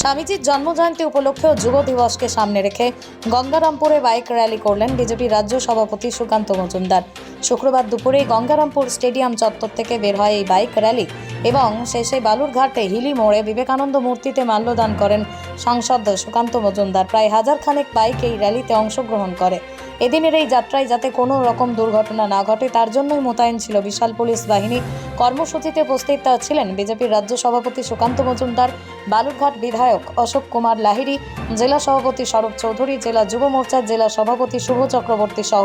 স্বামীজির জন্মজয়ন্তী উপলক্ষেও যুব দিবসকে সামনে রেখে গঙ্গারামপুরে বাইক র্যালি করলেন বিজেপি রাজ্য সভাপতি সুকান্ত মজুমদার। শুক্রবার দুপুরে গঙ্গারামপুর স্টেডিয়াম চত্বর থেকে বের হয় এই বাইক র্যালি এবং শেষে বালুরঘাটে হিলি মোড়ে বিবেকানন্দ মূর্তিতে মাল্যদান করেন সাংসদ সুকান্ত মজুমদার। প্রায় হাজার খানেক বাইক এই র্যালিতে অংশগ্রহণ করে। এদিনের এই যাত্রায় যাতে কোনো রকম দুর্ঘটনা না ঘটে তার জন্যই মোতায়েন ছিল বিশাল পুলিশ বাহিনী। কর্মসূচিতে উপস্থিত ছিলেন বিজেপির রাজ্য সভাপতি সুকান্ত মজুমদার বালুরঘাট বিধায়ক অশোক কুমার লাহিড়ী জেলা সভাপতি সৌরভ চৌধুরী জেলা যুব মোর্চার জেলা সভাপতি শুভ চক্রবর্তী সহ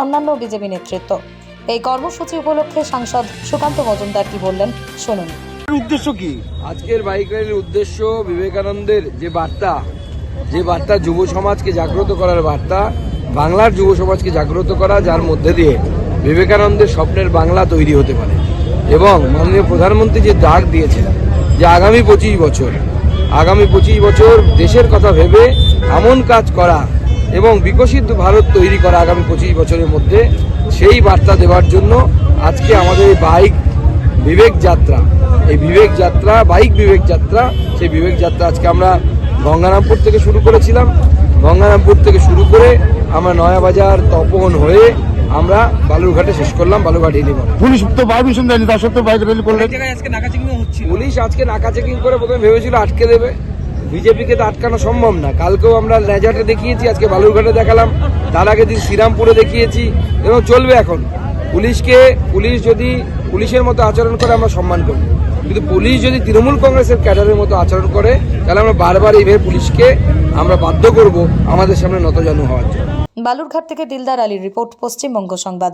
অন্যান্য বিজেপি নেতৃত্ব। এই কর্মসূচি উপলক্ষে সাংসদ সুকান্ত মজুমদার কি বললেন শুনুন। উদ্দেশ্য কি? আজকের বাইক র্যালির উদ্দেশ্য বিবেকানন্দের যে বার্তা যে বার্তা যুব সমাজকে জাগ্রত করার বার্তা বাংলার যুব সমাজকে জাগ্রত করা, যার মধ্যে দিয়ে বিবেকানন্দের স্বপ্নের বাংলা তৈরি হতে পারে। এবং মাননীয় প্রধানমন্ত্রী যে ডাক দিয়েছেন যে আগামী পঁচিশ বছর, আগামী পঁচিশ বছর দেশের কথা ভেবে এমন কাজ করা এবং বিকশিত ভারত তৈরি করা আগামী পঁচিশ বছরের মধ্যে, সেই বার্তা দেওয়ার জন্য আজকে আমাদের এই বাইক বিবেক যাত্রা, এই বিবেক যাত্রা, বাইক বিবেক যাত্রা, সেই বিবেক যাত্রা আজকে আমরা গঙ্গারামপুর থেকে শুরু করেছিলাম। গঙ্গারামপুর থেকে শুরু করে আমরা নয়াবাজার তপন হয়ে আমরা বালুরঘাটে শেষ করলাম বালুরঘাট ইলিমন পুলিশ তো পারমিশন দেয়নি তার সত্ত্বেও বাইক র্যালি করলেন পুলিশ আজকে নাকা চেকিং করে প্রথমে ভেবেছিল আটকে দেবে। বিজেপিকে তো আটকানো সম্ভব না। কালকেও আমরা লেজাটে দেখিয়েছি আজকে বালুরঘাটে দেখালাম। তার আগে দিন শ্রীরামপুরে দেখিয়েছি। এবং চলবে এখন। পুলিশকে পুলিশ যদি পুলিশের মতো আচরণ করে আমরা সম্মান করব কিন্তু পুলিশ যদি তৃণমূল কংগ্রেসের ক্যাডারের মতো আচরণ করে, তাহলে আমরা বারবার এইভাবে পুলিশকে আমরা বাধ্য করব আমাদের সামনে নতজানু হওয়ার জন্য। বালুরঘাট থেকে দিলদার আলীর রিপোর্ট, পশ্চিমবঙ্গ সংবাদ।